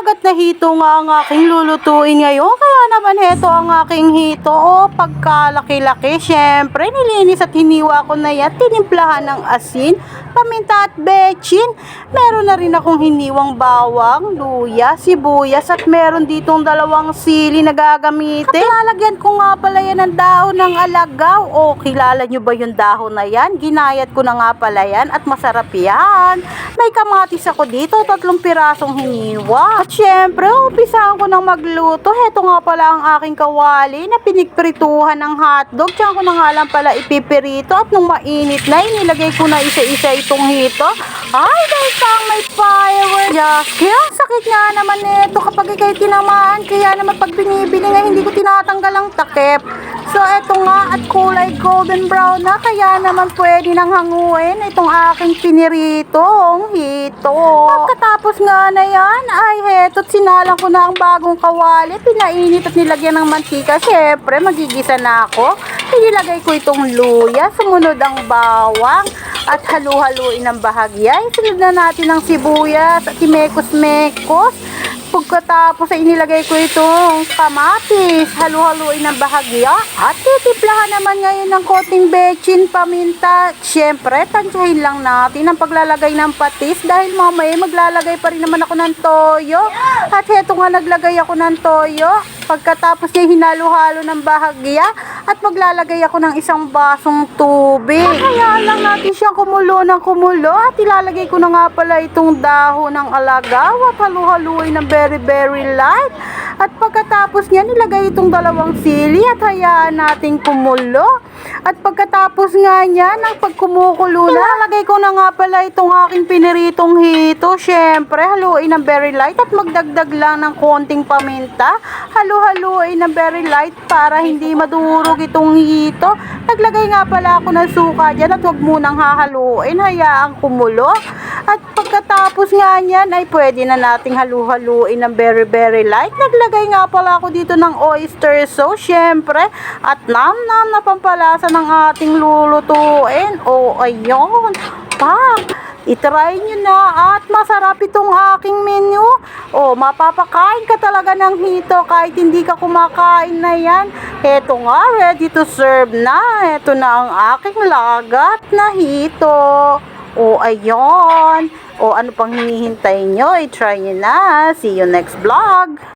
Lagat na hito nga ang aking lulutuin ngayon. Kaya naman heto ang aking hito. O, pagkalaki-laki, syempre, nilinis at hiniwa ko na yan. Tinimplahan ng asin, paminta at bechin. Meron na rin akong hiniwang bawang, luya, sibuyas at meron ditong dalawang sili na gagamitin. At ko nga pala yan ng dahon ng alagaw. O, kilala nyo ba yung dahon na yan? Ginayat ko na nga pala yan at masarap yan. May kamatis ako dito, tatlong pirasong hiniwa. At syempre, umpisahan ko nang magluto. Heto nga pala ang aking kawali na pinigprituhan ng hotdog. Diyan ko na nga lang pala ipipirito at nung mainit na, inilagay ko na isa-isa itong hito. Ay, dahil pang may firework. Jackie, ang sakit nga naman nito kapag ikay tinamaan. Kaya naman pag binibili nga, hindi ko tinatanggal ang takip. So, eto nga at kulay golden brown na. Kaya naman pwede nang hanguin itong aking piniritong hito. Pagkatapos nga na yan, ay heto't sinalang ko na ang bagong kawali. Pinainit at nilagyan ng mantika. Siyempre, magigisa na ako. Inilagay ko itong luya. Sumunod ang bawang. At halu-haluin ng bahagya. Isunod na natin ang sibuyas at imekos-mekos. Pagkatapos ay inilagay ko itong kamatis, halu-haluin ng bahagya at titiplahan naman ngayon ng konting bechin, paminta. Siyempre, tansyahin lang natin ang paglalagay ng patis dahil mamaya maglalagay pa rin naman ako ng toyo. At heto nga naglagay ako ng toyo. Pagkatapos niya hinalo-halo ng bahagya at maglalagay ako ng isang basong tubig. Kaya lang natin siyang kumulo ng kumulo at ilalagay ko na nga pala itong dahon ng alagaw at halu-haluin ng very very light. At pagkatapos niya nilagay itong dalawang sili at hayaan nating kumulo. At pagkatapos nga niya, ng pagkumukulo na, ilalagay ko na nga pala itong aking piniritong hito. Siyempre, haluin ng very light at magdagdag lang ng konting paminta. Halu-haluin ng very light para hindi madurog itong hito. Naglagay nga pala ako ng suka dyan at huwag munang hahaluin. Hayaang kumulo. At pagkatapos nga niyan ay pwede na nating halu-haluin ng very very light. Naglagay nga pala ako dito ng oyster sauce, syempre. At nam-nam na pampalasa ng ating lulutuin. O, ayun. Pak! Itry nyo na at masarap itong aking menu. O, mapapakain ka talaga ng hito kahit hindi ka kumakain na yan. Heto nga, ready to serve na. Heto na ang aking lagat na hito. O, ayun. O, ano pang hinihintay nyo? I-try nyo na. See you next vlog.